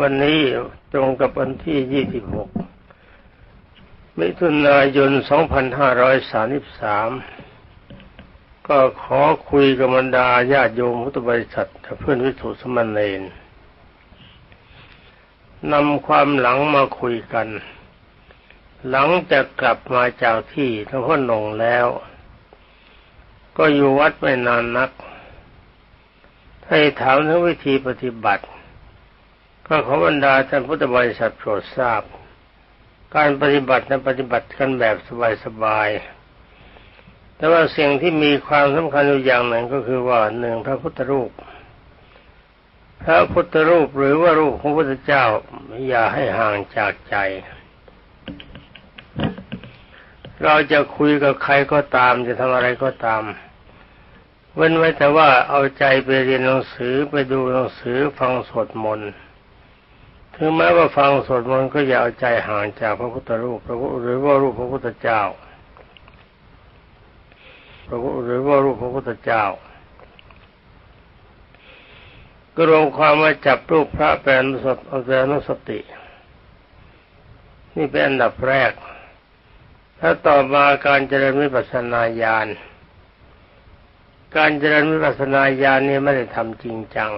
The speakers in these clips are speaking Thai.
วันนี้ตรงกับวันที่ 26 มิถุนายน 2533 ก็ขอคุยกับบรรดาญาติโยมพุทธบริษัทเพื่อนวิถุทธสมณเณรนำความหลังมาคุยกัน หลังจากกลับมาจากที่หลวงพ่อหนงแล้ว ก็อยู่วัดไม่นานนัก ให้ถามถึงวิธีปฏิบัติ ก็ขอบรรดาท่านพุทธบริษัทโปรดทราบ การปฏิบัตินั้นปฏิบัติกันแบบสบายๆแต่ว่าสิ่งที่มีความสำคัญอยู่อย่างหนึ่งก็คือว่าหนึ่งพระพุทธรูป พระพุทธรูปหรือว่ารูปของพระพุทธเจ้าอย่าให้ห่างจากใจ เราจะคุยกับใครก็ตามจะทำอะไรก็ตามเว้นไว้แต่ว่าเอาใจไปเรียนหนังสือไปดูหนังสือฟังสวดมนต์ ถึงแม้ว่าฟังสวดมนต์ก็อย่าเอาใจห่างจากพระพุทธรูปหรือว่ารูปพระพุทธเจ้าหรือว่ารูปพระพุทธเจ้าก็รวมความว่าจับรูปพระแปลนุสติเอาแปลนุสติ นี่เป็นอันดับแรก ถ้าต่อมาการเจริญวิปัสสนาญาณ การเจริญวิปัสสนาญาณนี่ไม่ได้ทำจริงจัง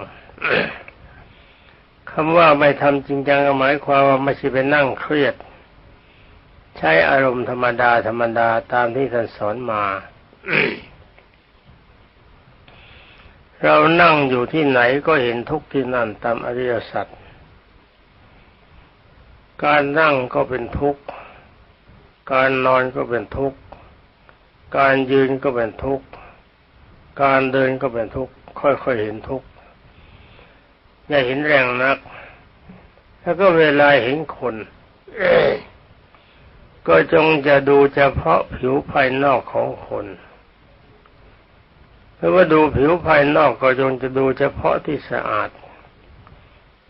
คำว่าไม่ทำจริงจังก็หมายความว่าไม่ใช่ไปนั่งเครียด ใช้อารมณ์ธรรมดาธรรมดาตามที่ท่านสอนมา เรานั่งอยู่ที่ไหนก็เห็นทุกข์ที่นั่นตามอริยสัจการนั่งก็เป็นทุกข์ การนอนก็เป็นทุกข์ การยืนก็เป็นทุกข์ การเดินก็เป็นทุกข์ ค่อยๆเห็นทุกข์ อย่าเห็นแรงนัก แล้วก็เวลาเห็นคนก็จงจะดูเฉพาะผิวภายนอกของคนเพราะว่าดูผิวภายนอกก็จงจะดูเฉพาะที่สะอาด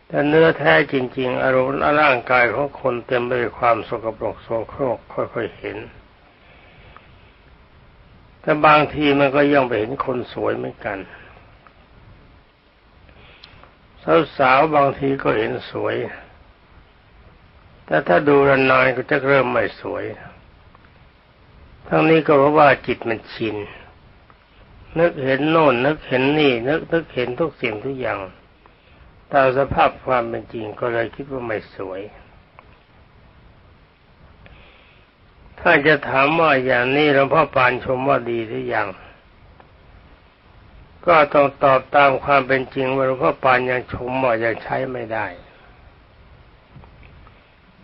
แต่เนื้อแท้จริง ๆ อารมณ์ร่างกายของคนเต็มไปด้วยความสกปรกโสโครกค่อยๆเห็น แต่บางทีมันก็ย่อมไปเห็นคนสวยเหมือนกัน สาวๆบางทีก็เห็นสวย แต่ถ้าดูนานๆก็จะเริ่มไม่สวย ทั้งนี้ก็เพราะว่าจิตมันชิน นึกเห็นโน่น นึกเห็นนี่ นึกนึกเห็นทุกสิ่งทุกอย่าง ตามสภาพความเป็นจริงก็เลยคิดว่าไม่สวย ถ้าจะถามว่าอย่างนี้หลวงพ่อปานชมว่าดีหรือยัง ก็ต้องตอบตามความเป็นจริงว่าหลวงพ่อปานยังชมว่ายังใช้ไม่ได้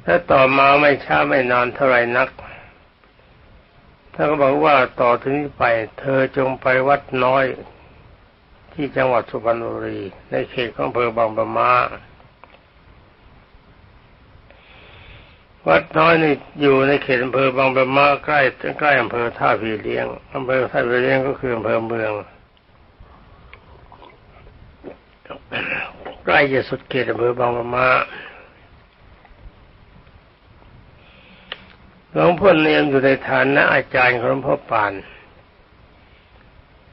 ถ้าต่อมาไม่ช้าไม่นานเท่าไรนักท่านก็บอกว่าต่อถึงนี้ไป เธอจงไปวัดน้อย ที่จังหวัดสุพรรณบุรี ในเขตของอำเภอบางปะมาวัดน้อยนี่อยู่ในเขตอำเภอบางปะมาใกล้ใกล้อำเภอท่าผีเลี้ยงอำเภอท่าผีเลี้ยงก็คืออำเภอเมือง ใกล้จะสุดเขตอำเภอบางปะมาหลวงพ่อเนียมอยู่ในฐานะอาจารย์ของหลวงพ่อปาน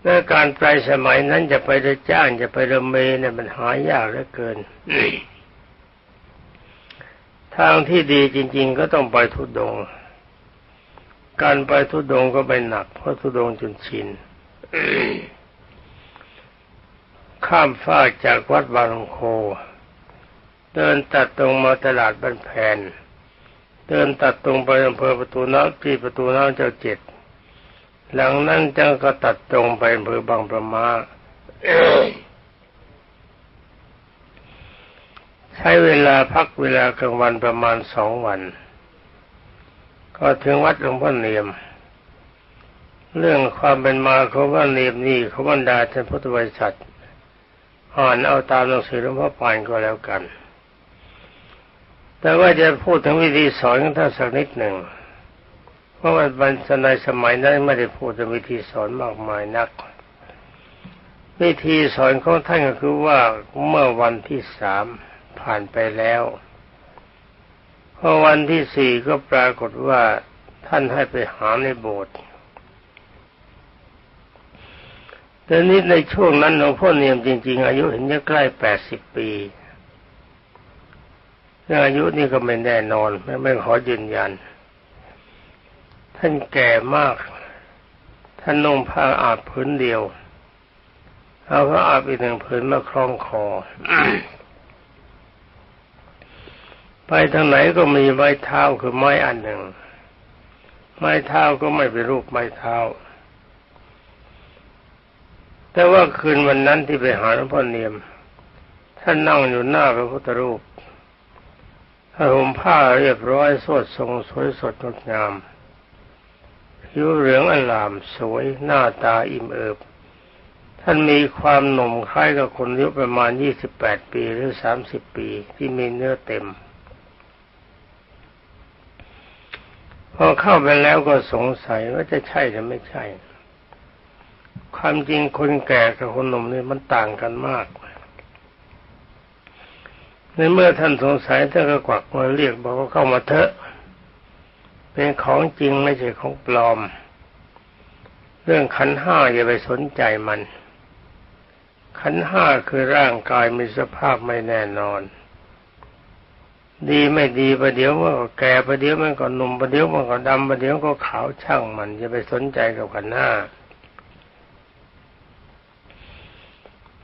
เมื่อการไปสมัยนั้นจะไปได้จ้างจะไปเรเมเนี่ยมันหายากเหลือเกิน ทางที่ดีจริง ๆ ก็ต้องไปทุดง การไปทุดงก็ไปหนัก เพราะทุดงจนชิน ข้ามฟากจากวัดบางโค เดินตัดตรงมาตลาดบ้านแผนเดินตัดตรงไปอำเภอประตูน้ำที่ประตูน้ำเจ้าเจ็ด หลังนั้นจังก็ตัดตรงไปอำเภอบางประมาใช้เวลาพักเวลากลางวันประมาณสองวัน ก็ถึงวัดหลวงพ่อเนียม เรื่องความเป็นมาของว่าเนียมนี่เขาบรรดาท่านพุทธบริษัท อ่านเอาตามหนังสือหลวงพ่อปานก็แล้วกัน แต่ว่าจะพูดถึงวิธีสอนของท่านสักนิดหนึ่ง เพราะว่าบรรในสมัยนั้นไม่ได้พูดถึงวิธีสอนมากมายนัก วิธีสอนของท่านก็คือว่าเมื่อวันที่สามผ่านไปแล้วพอวันที่สี่ก็ปรากฏว่าท่านให้ไปหาในโบสถ์ แต่นี้ในช่วงนั้นหลวงพ่อเนียมจริง ๆ อายุเห็นจะใกล้แปดสิบปีเรื่อายุนี่ก็ไม่แน่นอนไม่ไม่ขอยืนยัน ท่านแก่มาก ท่านนุ่งผ้าอาบผืนเดียวเอาผ้าอาบอีกหนึ่งผืนมาคล้องคอ ไปทางไหนก็มีไม้เท้าคือไม้อันหนึ่ง ไม้เท้าก็ไม่เป็นรูปไม้เท้า แต่ว่าคืนวันนั้นที่ไปหาหลวงพ่อเนียม ท่านนั่งอยู่หน้าพระพุทธรูปห่มผ้าเรียบร้อยสดทรงสวยสดงดงามผิวเหลืองอลามสวยหน้าตาอิ่มเอิบ ท่านมีความหนุ่มคล้ายกับคนอายุประมาณยี่สิบแปดปีหรือสามสิบปีที่มีเนื้อเต็ม พอเข้าไปแล้วก็สงสัยว่าจะใช่หรือไม่ใช่ ความจริงคนแก่กับคนหนุ่มเนี่ยมันต่างกันมาก ในเมื่อท่านสงสัยท่านก็กวักมาเรียกบอกว่าเข้ามาเถอะ เป็นของจริงไม่ใช่ของปลอม เรื่องขันห้าอย่าไปสนใจมัน ขันห้าคือร่างกายมีสภาพไม่แน่นอน ดีไม่ดีประเดี๋ยวมันก็แก่ประเดี๋ยวมันก็หนุ่มประเดี๋ยวมันก็ดำประเดี๋ยวก็ขาวช่างมันอย่าไปสนใจกับขันห้า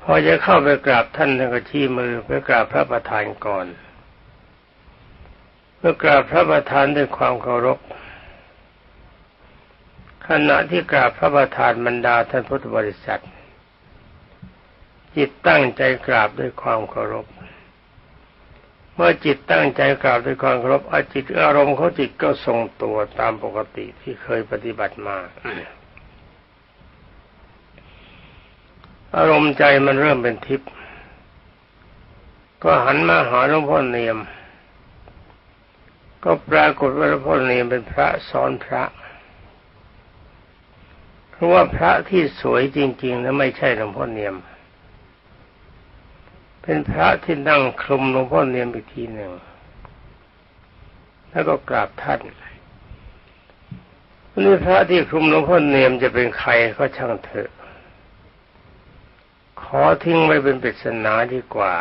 พอจะเข้าไปกราบท่านท่านก็ชี้มือไปกราบพระประธานก่อนเพื่อกราบพระประธานด้วยความเคารพขณะที่กราบพระประธานบรรดาท่านพุทธบริษัท จิตตั้งใจกราบด้วยความเคารพ เมื่อจิตตั้งใจกราบด้วยความเคารพอาจิตอารมณ์เขาจิตก็ทรงตัวตามปกติที่เคยปฏิบัติมา อารมณ์ใจมันเริ่มเป็นทิพย์ก็หันมาหาหลวงพ่อเนียม ก็ปรากฏว่าหลวงพ่อเนียมเป็นพระสอนพระ เพราะว่าพระที่สวยจริงๆนั้นไม่ใช่หลวงพ่อเนียม เป็นพระที่นั่งคลุมหลวงพ่อเนียมอีกทีหนึ่ง แล้วก็กราบท่านนี่พระที่คลุมหลวงพ่อเนียมจะเป็นใครก็ช่างเถอะ ขอทิ้งไว้เป็นปริศนาดีกว่า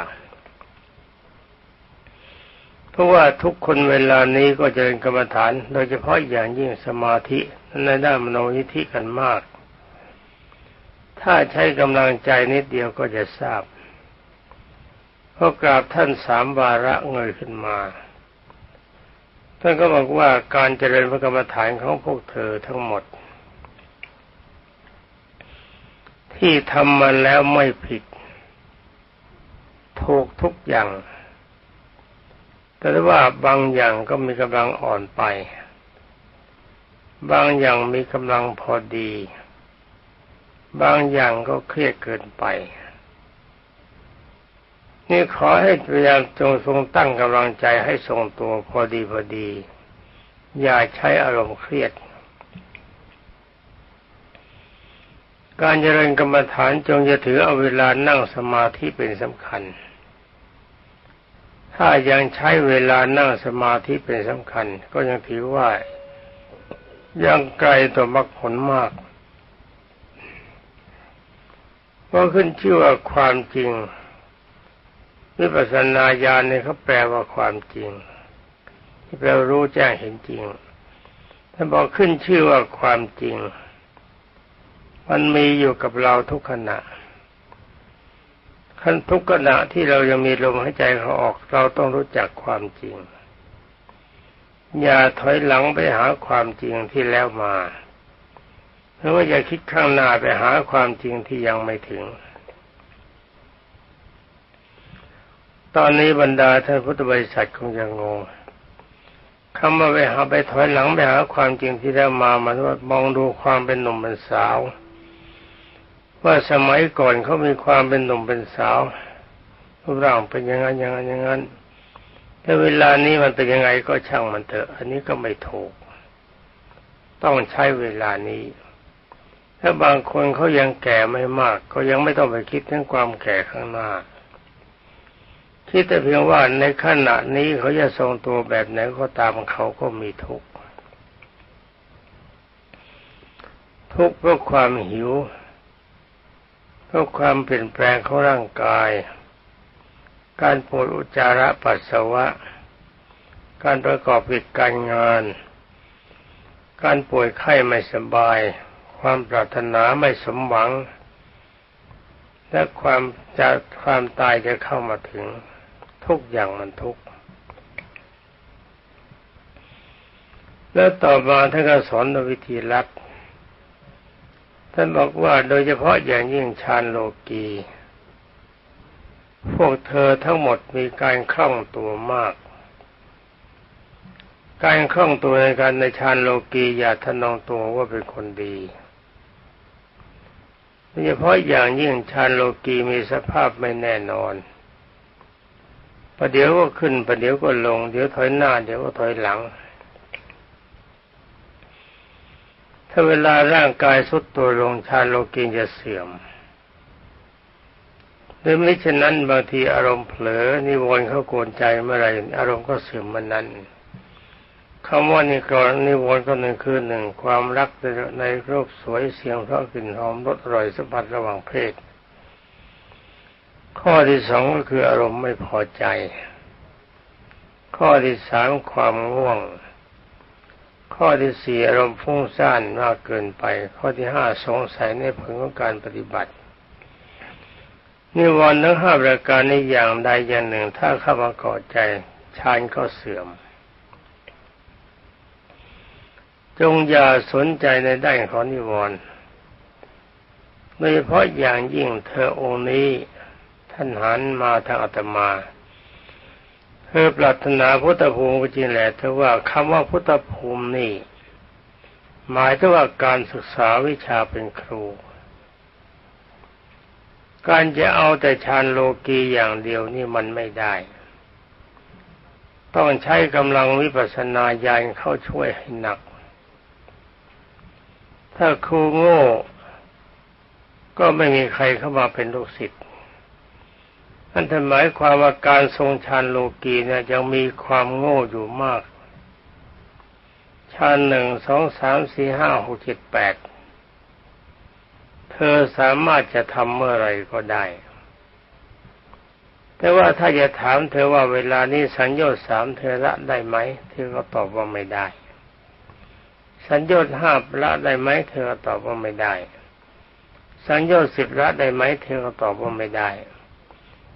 เพราะว่าทุกคนเวลานี้ก็จะเป็นกรรมฐาน โดยเฉพาะอย่างยิ่งสมาธิในด้านมโนยิธิกันมาก ถ้าใช้กำลังใจนิดเดียวก็จะทราบพอกราบท่านสามวาระเงยขึ้นมา ท่านก็บอกว่าการเจริญพระกรรมฐานของพวกเธอทั้งหมด ที่ทำมาแล้วไม่ผิด ถูกทุกอย่าง แต่ว่าบางอย่างก็มีกำลังอ่อนไป บางอย่างมีกำลังพอดี บางอย่างก็เครียดเกินไปนี่ขอให้พยายามจงทรงตั้งกำลังใจให้ทรงตัวพอดีพอดี อย่าใช้อารมณ์เครียด การเจริญกรรมฐานจงจะถือเอาเวลานั่งสมาธิเป็นสำคัญ ถ้ายังใช้เวลานั่งสมาธิเป็นสำคัญ ก็ยังถือว่ายังไกลต่อมรรคผลมาก เพราะขึ้นชื่อว่าความจริงวิปัสสนาญาณเนี่ยเขาแปลว่าความจริง ที่แปลรู้แจ้งเห็นจริงถ้าบอกขึ้นชื่อว่าความจริง มันมีอยู่กับเราทุกขณะขั้นทุกขณะที่เรายังมีลมหายใจเขาออกเราต้องรู้จักความจริง อย่าถอยหลังไปหาความจริงที่แล้วมาหรือว่าอย่าคิดข้างหน้าไปหาความจริงที่ยังไม่ถึง ตอนนี้บรรดาท่านพุทธบริษัทคงจะงงคำว่าไปหาไปถอยหลังไปหาความจริงที่แล้วมามันว่ามองดูความเป็นหนุ่มเป็นสาว ว่าสมัยก่อนเขามีความเป็นหนุ่มเป็นสาวรูปร่างเป็นยังไงอย่างนั้นอย่างนั้นแต่เวลานี้มันเป็นยังไงก็ช่างมันเถอะ อันนี้ก็ไม่ถูก ต้องใช้เวลานี้ ถ้าบางคนเขายังแก่ไม่มาก ก็ยังไม่ต้องไปคิดถึงความแก่ข้างหน้า คิดแต่เพียงว่าในขณะนี้เขาจะทรงตัวแบบไหนก็ตามเขาก็มีทุกข์ทุกข์เพราะความหิว พราะความเปลี่ยนแปลงของร่างกาย การปวดอุจจาระปัสสาวะ การประกอบกิจการงาน การป่วยไข้ไม่สบาย ความปรารถนาไม่สมหวัง และความจะความตายจะเข้ามาถึง ทุกอย่างมันทุกข์ แล้วต่อมาท่านก็สอนวิธีรัด ท่านบอกว่าโดยเฉพาะอย่างยิ่งฌานโลกีพวกเธอทั้งหมดมีการคล่องตัวมาก การคล่องตัวในการในฌานโลกีอย่าทนองตัวว่าเป็นคนดีโดยเฉพาะอย่างยิ่งฌานโลกีมีสภาพไม่แน่นอนประเดี๋ยวก็ขึ้นประเดี๋ยวก็ลง เดี๋ยวถอยหน้า เดี๋ยวก็ถอยหลัง ถ้าเวลาร่างกายสุดตัวลงชาโลกินจะเสื่อมหรือไม่เช่นนั้นบางทีอารมณ์เผลอนิวรณ์เข้ากวนใจเมื่อไรอารมณ์ก็เสื่อมมันนั้นคำว่านิกรนิวรณ์ก็หนึ่งคือหนึ่งความรักในรูปสวยเสียงเพราะกลิ่นหอมรสอร่อยสัมผัสระหว่างเพศ ข้อที่สองก็คืออารมณ์ไม่พอใจ ข้อที่สามความง่วง ข้อที่สี่อารมณ์ฟุ้งซ่านมากเกินไป ข้อที่ห้าสงสัยในผลของการปฏิบัตินิวรณ์ทั้งห้าประการในอย่างใดอย่างหนึ่ง ถ้าเข้ามาก่อใจฌานก็เสื่อม จงอย่าสนใจในด้านของนิวรณ์โดยเฉพาะอย่างยิ่งเธอองค์นี้ท่านหันมาทางอาตมา เธอปรารถนาพุทธภูมิจริงแหละเธอว่าคำว่าพุทธภูมินี่ หมายถึงว่าการศึกษาวิชาเป็นครู การจะเอาแต่ฌานโลกีอย่างเดียวนี่มันไม่ได้ ต้องใช้กำลังวิปัสสนาญาณเข้าช่วยให้หนัก ถ้าครูโง่ ก็ไม่มีใครเข้ามาเป็นลูกศิษย์ อันท่านหมายความว่าการทรงฌานโลกีเนี่ยยังมีความโง่อยู่มากฌานหนึ่งสองสามสี่ห้าหกเจ็ดแปดเธอสามารถจะทำเมื่อไรก็ได้ แต่ว่าถ้าจะถามเธอว่าเวลานี้สัญญาสามเธอละได้ไหม เธอก็ตอบว่าไม่ได้ สัญญาห้าละได้ไหม เธอก็ตอบว่าไม่ได้ สัญญาสิบละได้ไหม เธอก็ตอบว่าไม่ได้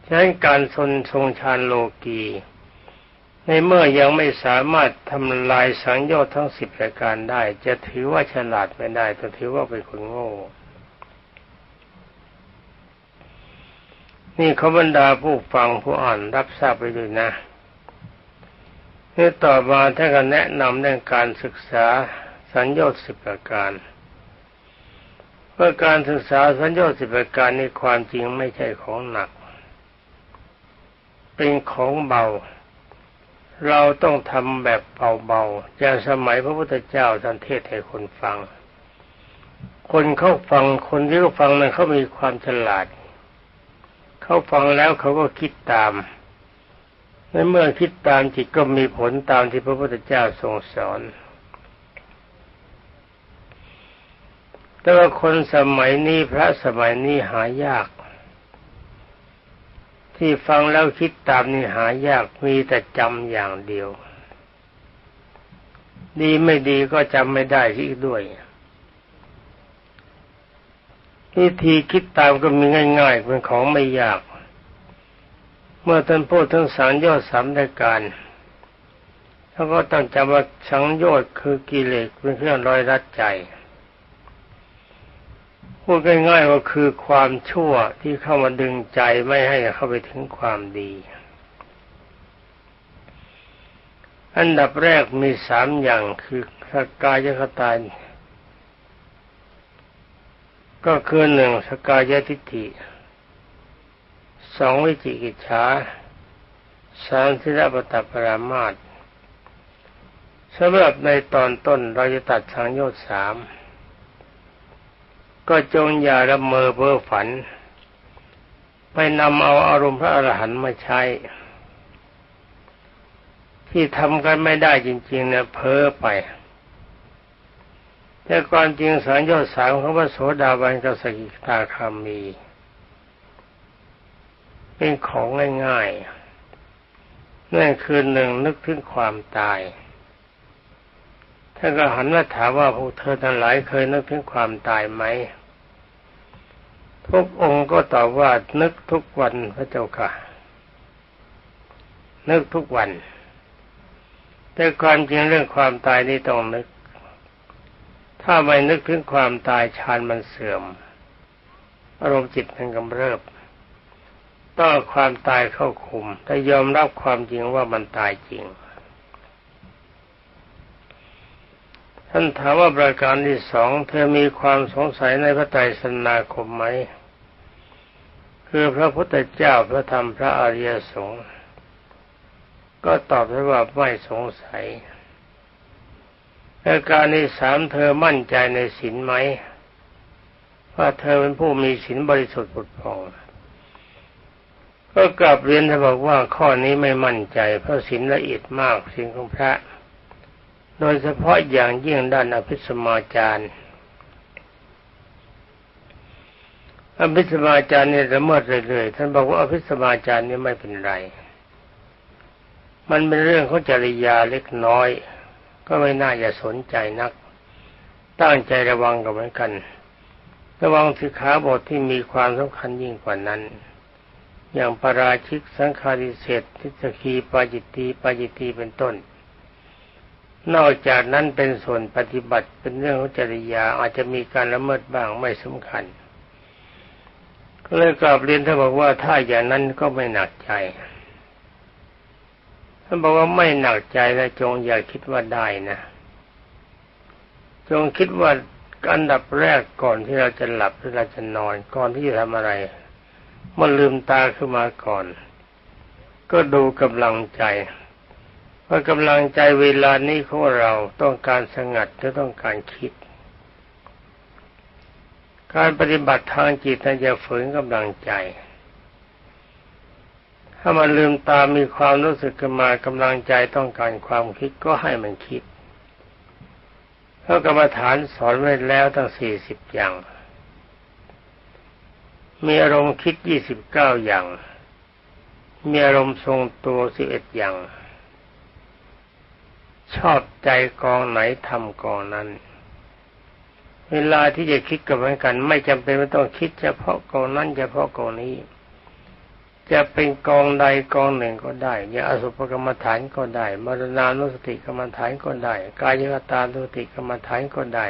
ฉะนั้นการทรงทรงฌานโลกีในเมื่อยังไม่สามารถทำลายสังโยชน์ทั้งสิบรายการได้ จะถือว่าฉลาดไม่ได้จะถือว่าเป็นคนโง่ นี่ขบรรดาผู้ฟังผู้อ่านรับทราบไปด้วยนะนี่ต่อมาท่านก็แนะนำเรื่องการศึกษาสัญญาสิบประการเพื่อการศึกษาสัญญาสิบประการในความจริงไม่ใช่ของหนัก เป็นของเบา เราต้องทำแบบเบาๆอย่างสมัยพระพุทธเจ้าท่านเทศให้คนฟัง คนเขาฟังคนที่เขาฟังนั้นเขามีความฉลาด เขาฟังแล้วเขาก็คิดตามในเมื่อคิดตามจิตก็มีผลตามที่พระพุทธเจ้าทรงสอน แต่ว่าคนสมัยนี้พระสมัยนี้หายาก ที่ฟังแล้วคิดตามนี่หายากมีแต่จำอย่างเดียว ดีไม่ดีก็จำไม่ได้อีกด้วยวิธีคิดตามก็มีง่าย ๆ เป็นของไม่ยาก เมื่อท่านพูดทั้งสังโยชน์สามรายการท่านก็ต้องจำว่าสังโยชน์คือกิเลสเป็นเครื่องร้อยรัดใจ พูดง่ายๆว่าคือความชั่วที่เข้ามาดึงใจไม่ให้เข้าไปถึงความดี อันดับแรกมีสามอย่างคือสกายคตาก็คือหนึ่งสกายทิฏฐิสองวิจิกิจฉาสามทิรปตปรามาตสำหรับในตอนต้นเราจะตัดสังโยชน์สาม ก็จงอย่าละเมอเพ้อฝัน ไปนำเอาอารมณ์พระอรหันต์มาใช้ ที่ทำกันไม่ได้จริงๆเนี่ยเพ้อไป แต่ความจริงสารยอดสามของพระโสดาบันกับสกิทาคามี เป็นของง่ายๆนั่นคือหนึ่งนึกถึงความตายท่านก็หันมาถามว่าพวกเธอทั้งหลายเคยนึกถึงความตายไหม ทุกองค์ก็ตอบว่านึกทุกวันพระเจ้าค่ะ นึกทุกวัน แต่ความจริงเรื่องความตายนี่ต้องนึก ถ้าไม่นึกถึงความตายฌานมันเสื่อม อารมณ์จิตมันกำเริบต้องความตายเข้าคุมถ้ายอมรับความจริงว่ามันตายจริง ท่านถามว่าประการที่สองเธอมีความสงสัยในพระไตรสนาคมไหม คือพระพุทธเจ้าพระธรรมพระอริยสงฆ์ก็ตอบได้ว่าไม่สงสัยประการที่สามเธอมั่นใจในศีลไหมว่าเธอเป็นผู้มีศีลบริสุทธิ์ผุดผ่องก็กลับเรียนท่านบอกว่าข้อนี้ไม่มั่นใจ เพราะศีลละเอียดมากศีลของพระ โดยเฉพาะอย่างยิ่งด้านอภิสมาจารย์ อภิสมาจารย์เนี่ยละเมิดเรื่อยๆท่านบอกว่าอภิสมาจารย์เนี่ยไม่เป็นไร มันเป็นเรื่องของจริยาเล็กน้อย ก็ไม่น่าจะสนใจนัก ตั้งใจระวังกันเหมือนกัน ระวังสิขาบทที่มีความสำคัญยิ่งกว่านั้น อย่างปราชิกสังคาริเศษทิสกีปาจิตตีปาจิตตีเป็นต้น นอกจากนั้นเป็นส่วนปฏิบัติเป็นเรื่องของจริยาอาจจะมีการละเมิดบ้างไม่สำคัญ เลยกลับเรียนท่านบอกว่าถ้าอย่างนั้นก็ไม่หนักใจท่านบอกว่าไม่หนักใจและจงอย่าคิดว่าได้นะ จงคิดว่าอันดับแรกก่อนที่เราจะหลับหรือเราจะนอนก่อนที่จะทำอะไรมันลืมตาขึ้นมาก่อน ก็ดูกำลังใจว่ากำลังใจเวลานี้ของเราต้องการสงัดหรือต้องการคิด การปฏิบัติทางจิตนั้นจะฝืนกำลังใจ ถ้ามันลืมตามีความรู้สึกขึ้นมากำลังใจต้องการความคิดก็ให้มันคิดเพราะกรรมฐานสอนไว้แล้วตั้งสี่สิบอย่าง มีอารมณ์คิดยี่สิบเก้าอย่าง มีอารมณ์ทรงตัวสิบเอ็ดอย่าง ชอบใจกองไหนทำกองนั้น เวลาที่จะคิดกับเหมือนกัน ไม่จำเป็นว่าต้องคิดเฉพาะกองนั้นเฉพาะกองนี้ จะเป็นกองใดกองหนึ่งก็ได้อย่าอสุภกรรมฐานก็ได้มรณานุสติกรรมฐานก็ได้ กายกตานุสติกรรมฐานก็ได้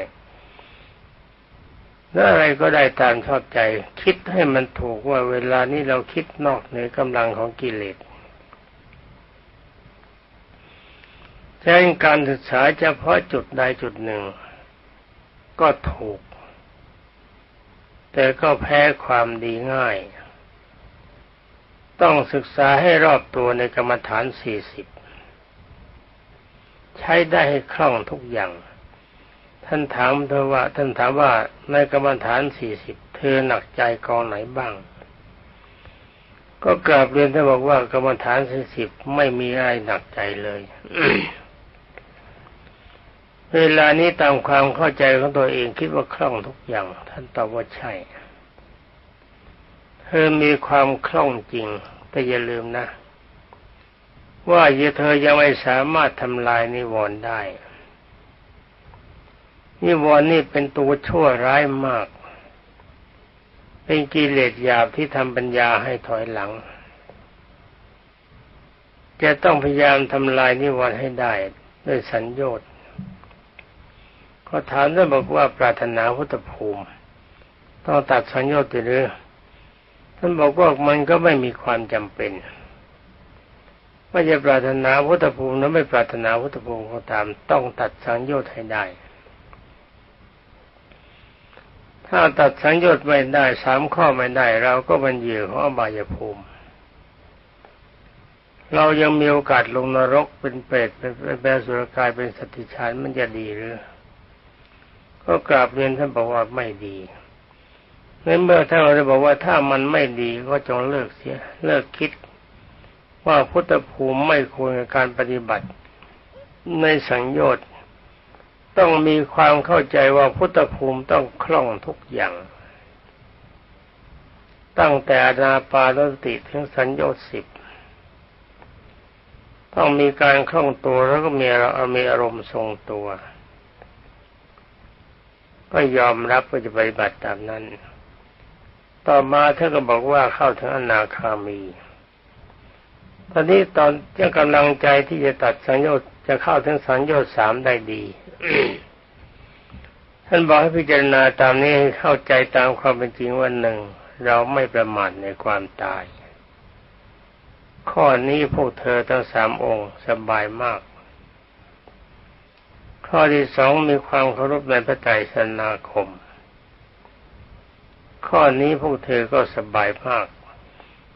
แล้วอะไรก็ได้ตามชอบใจ คิดให้มันถูกว่าเวลานี้เราคิดนอกเหนือกำลังของกิเลสแจ้งการศึกษาเฉพาะจุดใดจุดหนึ่ง ก็ถูก แต่ก็แพ้ความดีง่าย ต้องศึกษาให้รอบตัวในกรรมฐานสี่สิบใช้ได้ให้คล่องทุกอย่าง ท่านถามเธอว่า ท่านถามว่าในกรรมฐานสี่สิบเธอหนักใจกองไหนบ้าง ก็กราบเรียนท่านบอกว่ากรรมฐานสี่สิบไม่มีอะไรหนักใจเลย เวลานี้ตามความเข้าใจของตัวเองคิดว่าคล่องทุกอย่าง ท่านตอบว่าใช่ เธอมีความคล่องจริง แต่อย่าลืมนะ ว่าเธอยังไม่สามารถทำลายนิวรณ์ได้ นิวรณ์นี่เป็นตัวชั่วร้ายมาก เป็นกิเลสหยาบที่ทำปัญญาให้ถอยหลัง จะต้องพยายามทำลายนิวรณ์ให้ได้ด้วยสัญญต์ ก็ถามท่านบอกว่าปรารถนาพุทธภูมิ ต้องตัดสัญญต์หรือท่านบอกว่ามันก็ไม่มีความจำเป็นว่าจะปรารถนาพุทธภูมินั้นไม่ปรารถนาพุทธภูมิก็ตามต้องตัดสังโยชน์ให้ได้ ถ้าตัดสังโยชน์ไม่ได้สามข้อไม่ได้ เราก็เป็นเหยื่อของอบายภูมิ เรายังมีโอกาสลงนรกเป็นเปรตเป็นแปรสุรกายเป็นสติชานมันจะดีหรือ ก็กราบเรียนท่านบอกว่าไม่ดีในเมื่อถ้านเราจะบอกว่าถ้ามันไม่ดีก็จงเลิกเสีย เลิกคิด ว่าพุทธภูมิไม่ควรกับการปฏิบัติ ในสังโยชน์ต้องมีความเข้าใจว่าพุทธภูมิต้องคล่องทุกอย่าง ตั้งแต่อนาปานสติถึงสัญญาสิบต้องมีการคล่องตัวแล้วก็มีมีอารมณ์ทรงตัว ก็ยอมรับว่าจะปฏิบัติตามนั้น ต่อมาท่านก็บอกว่าเข้าถึงอนาคามี ตอนนี้ตอนยังกำลังใจที่จะตัดสังโยชน์จะเข้าถึงสังโยชน์สามได้ดี ท่านบอกให้พิจารณาตามนี้ให้เข้าใจตามความเป็นจริงว่าหนึ่งเราไม่ประมาทในความตาย ข้อนี้พวกเธอทั้งสามองค์สบายมาก ข้อที่สองมีความเคารพในพระไตรสนาคม ข้อนี้พวกเธอก็สบายมาก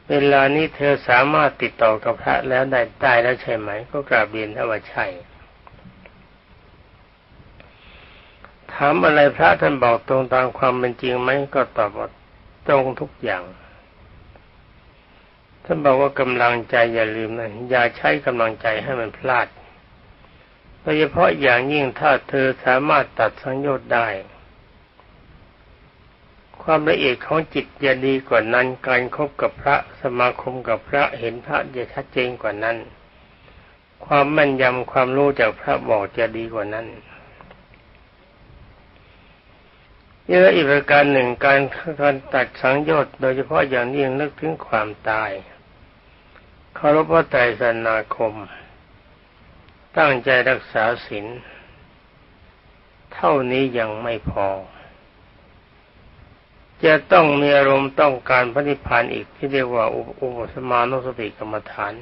เวลานี้เธอสามารถติดต่อกับพระแล้วได้ได้แล้วใช่ไหม ก็กราบเรียนถ้าว่าใช่ถามอะไรพระท่านบอกตรงตามความเป็นจริงไหมก็ตอบว่าตรงทุกอย่าง ท่านบอกว่ากำลังใจอย่าลืมนะอย่าใช้กำลังใจให้มันพลาด โดยเฉพาะอย่างยิ่งถ้าเธอสามารถตัดสังโยชน์ได้ ความละเอียดของจิตจะดีกว่านั้น การคบกับพระสมาคมกับพระเห็นพระจะชัดเจนกว่านั้น ความแม่นยำความรู้จากพระบอกจะดีกว่านั้นเยอะอีกประการหนึ่งการการตัดสังโยชน์โดยเฉพาะอย่างยิ่งนึกถึงความตายเคารพพระไตรสนาคม ตั้งใจรักษาศีลเท่านี้ยังไม่พอ จะต้องมีอารมณ์ต้องการพระนิพพานอีกที่เรียกว่าอุปสมานุสติกรรมฐาน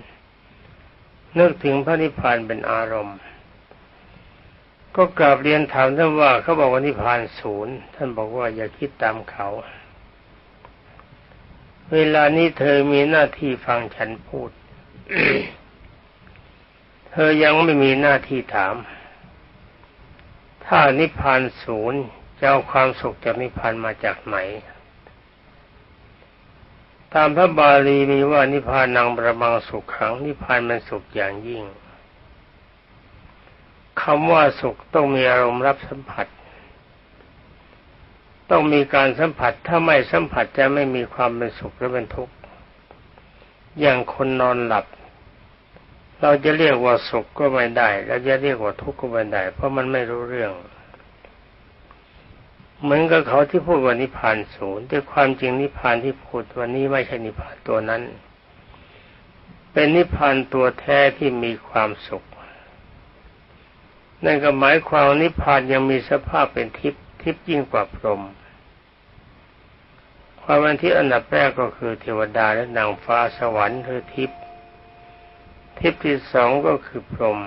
นึกถึงพระนิพพานเป็นอารมณ์ ก็กราบเรียนถามท่านว่าเขาบอกว่านิพพานศูนย์ท่านบอกว่าอย่าคิดตามเขา เวลานี้เธอมีหน้าที่ฟังฉันพูด เธอยังไม่มีหน้าที่ถาม ถ้านิพพานศูนย์จะเอาความสุขจากนิพพานมาจากไหน ตามพระบาลีมีว่านิพพานังประมังสุขขัง นิพพานมันสุขอย่างยิ่งคำว่าสุขต้องมีอารมณ์รับสัมผัส ต้องมีการสัมผัส ถ้าไม่สัมผัสจะไม่มีความเป็นสุขหรือเป็นทุกข์ อย่างคนนอนหลับ เราจะเรียกว่าสุขก็ไม่ได้เราจะเรียกว่าทุกข์ก็ไม่ได้ เพราะมันไม่รู้เรื่อง เหมือนกับเขาที่พูดว่านิพพานศูนย์แต่ความจริงนิพพานที่พูดวันนี้ไม่ใช่นิพพานตัวนั้น เป็นนิพพานตัวแท้ที่มีความสุข นั่นก็หมายความนิพพานยังมีสภาพเป็นทิพย์ทิพย์ยิ่งกว่าพรหมความเป็นทิพย์อันดับแรกก็คือเทวดาและนางฟ้าสวรรค์คือทิพย์ ทิพย์ที่สองก็คือพรหม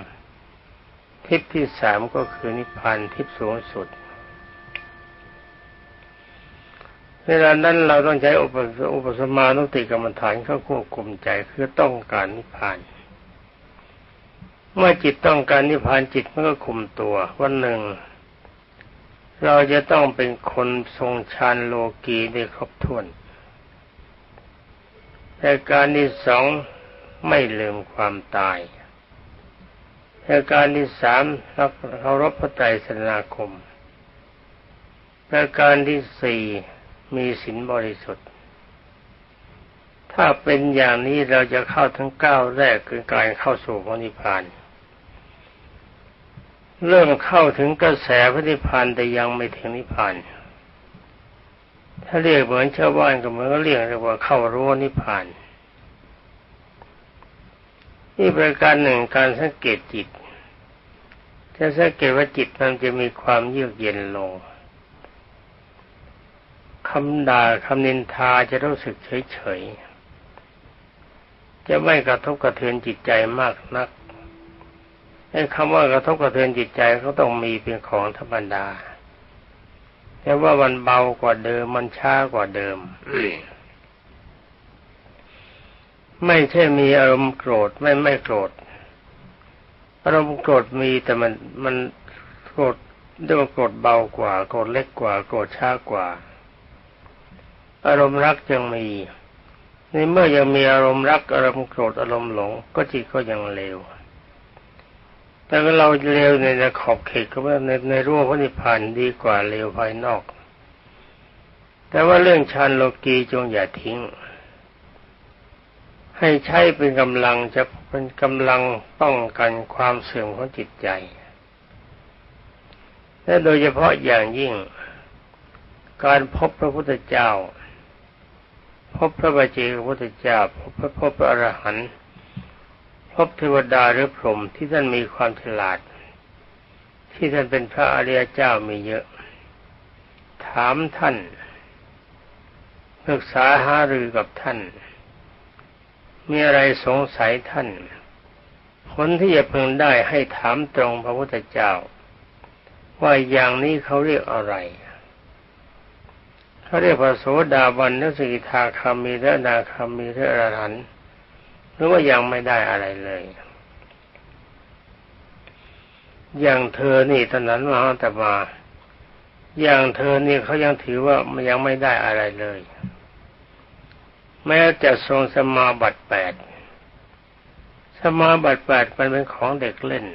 ทิพย์ที่สามก็คือนิพพานทิพย์สูงสุด เวลานั้นเราต้องใช้อุปสมานุติกรรมฐานเข้าควบคุมใจคือต้องการนิพพาน เมื่อจิตต้องการนิพพานจิตมันก็คุมตัววันหนึ่ง เราจะต้องเป็นคนทรงฌานโลกีได้ครบถ้วนแต่การที่สอง ไม่ลืมความตายแต่การที่สามรักเคารพพระไตรสนาคมแต่การที่สี่มีศีลบริสุทธิ์ ถ้าเป็นอย่างนี้เราจะเข้าทั้งเก้าแรกคือการเข้าสู่พระนิพพาน เริ่มเข้าถึงกระแสพระนิพพานแต่ยังไม่ถึงนิพพาน ถ้าเรียกเหมือนชาวบ้านก็เหมือนก็เรียกเรียกว่าเข้ารั้วนิพพาน นี่ประการหนึ่งการสังเกตจิต จะสังเกตว่าจิตมันจะมีความเยือกเย็นลงคำด่าคำนินทาจะรู้สึกเฉยๆ จะไม่กระทบกระเทือนจิตใจมากนักไอ้คำว่ากระทบกระเทือนจิตใจเขาต้องมีเป็นของธรรมดาแต่ว่ามันเบากว่าเดิมมันช้ากว่าเดิม ไม่ใช่มีอารมณ์โกรธไม่ไม่โกรธ อารมณ์โกรธมีแต่มันมันโกรธเรียกว่าโกรธเบากว่า โกรธเล็กกว่า โกรธช้ากว่า อารมณ์รักยังมีในเมื่อยังมีอารมณ์รักอารมณ์โกรธอารมณ์หลง ก็จิตก็ยังเลวแต่เราเร็วในขอบเขตก็ว่าในในรั้วพระนิพพานดีกว่าเร็วภายนอก แต่ว่าเรื่องฌานโลกีจงอย่าทิ้ง ให้ใช้เป็นกำลังจะเป็นกำลังป้องกันความเสื่อมของจิตใจ และโดยเฉพาะอย่างยิ่ง การพบพระพุทธเจ้า พบพระบัจเจกพระพุทธเจ้า พบพระพบพระอรหันต์พบเทวดาหรือพรหมที่ท่านมีความฉลาด ที่ท่านเป็นพระอริยเจ้ามีเยอะ ถามท่านปรึกษาหารือกับท่าน มีอะไรสงสัยท่านผลที่จะพึงได้ให้ถามตรงพระพุทธเจ้า ว่าอย่างนี้เขาเรียกอะไรเขาเรียกพระโสดาบันนสิกทาคามีและนาคามีและอรหันต์หรือว่ายังไม่ได้อะไรเลย อย่างเธอนี่ตอนนั้นมาแต่มา อย่างเธอนี่เขายังถือว่ามันยังไม่ได้อะไรเลย แม้จะทรงสมาบัติแปดสมาบัติแปดมันเป็นของเด็กเล่น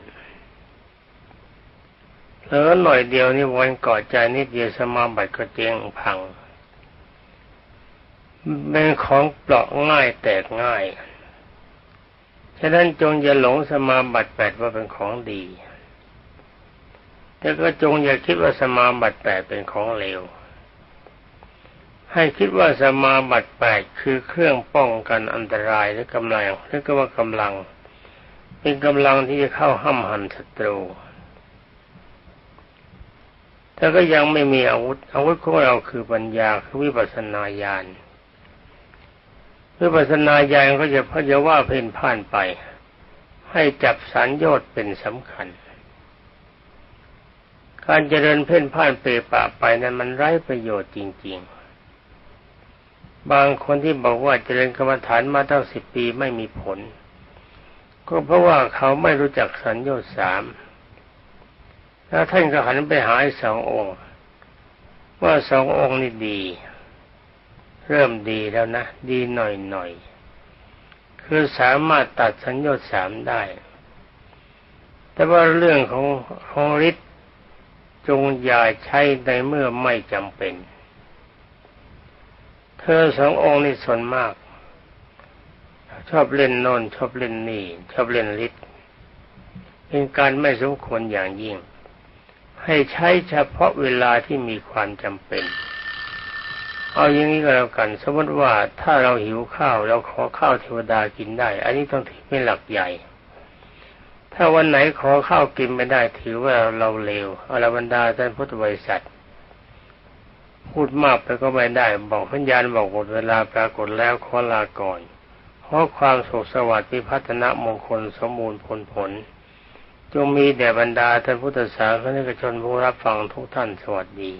เออหน่อยเดียวนี่วันก่อใจนิดเดียวสมาบัติก็เตียงพังเป็นของเปราะง่ายแตกง่ายฉะนั้นจงอย่าหลงสมาบัติแปดว่าเป็นของดีแต่ก็จงอย่าคิดว่าสมาบัติแปดเป็นของเลว ให้คิดว่าสมาบัติแปดคือเครื่องป้องกันอันตรายและกำลังหรือก็ว่ากำลัง เป็นกำลังที่จะเข้าห้ำหันศัตรูแต่ก็ยังไม่มีอาวุธ อาวุธของเราคือปัญญาคือวิปัสสนาญาณวิปัสสนาญาณก็จะพจะว่าเพ่นพ่านไป ให้จับสัญญอดเป็นสำคัญ การเจริญเพ่นพ่านเปรปะไปนั้นมันไร้ประโยชน์จริง ๆ บางคนที่บอกว่าเจริญกรรมฐานมาตั้งสิบปีไม่มีผล ก็เพราะว่าเขาไม่รู้จักสัญญาสามแล้วท่านก็หันไปหาสององค์ ว่าสององค์นี่ดี เริ่มดีแล้วนะ ดีหน่อยๆคือสามารถตัดสัญญาสามได้ แต่ว่าเรื่องของของฤทธิ์จงอย่าใช้ในเมื่อไม่จำเป็น เธอสององค์นี่ส่วนมาก ชอบเล่นโนนชอบเล่นนี่ ชอบเล่นฤทธิ์เป็นการไม่สมควรอย่างยิ่ง ให้ใช้เฉพาะเวลาที่มีความจำเป็น เอาอย่างนี้ก็แล้วกัน สมมติว่าถ้าเราหิวข้าวเราขอข้าวเทวดากินได้ อันนี้ต้องถือเป็นหลักใหญ่ ถ้าวันไหนขอข้าวกินไม่ได้ถือว่าเราเลวอรบรรดาท่านพุทธบริษัท พูดมากไปก็ไม่ได้ บอกพัญญาณบอกหมดเวลาปรากฏแล้วขอลาก่อนขอความสุขสวัสดิ์พิพัฒนมงคลสมบูรณ์ผลผล จงมีแด่บรรดาท่านพุทธศาสนิกชนผู้รับฟังทุกท่านสวัสดี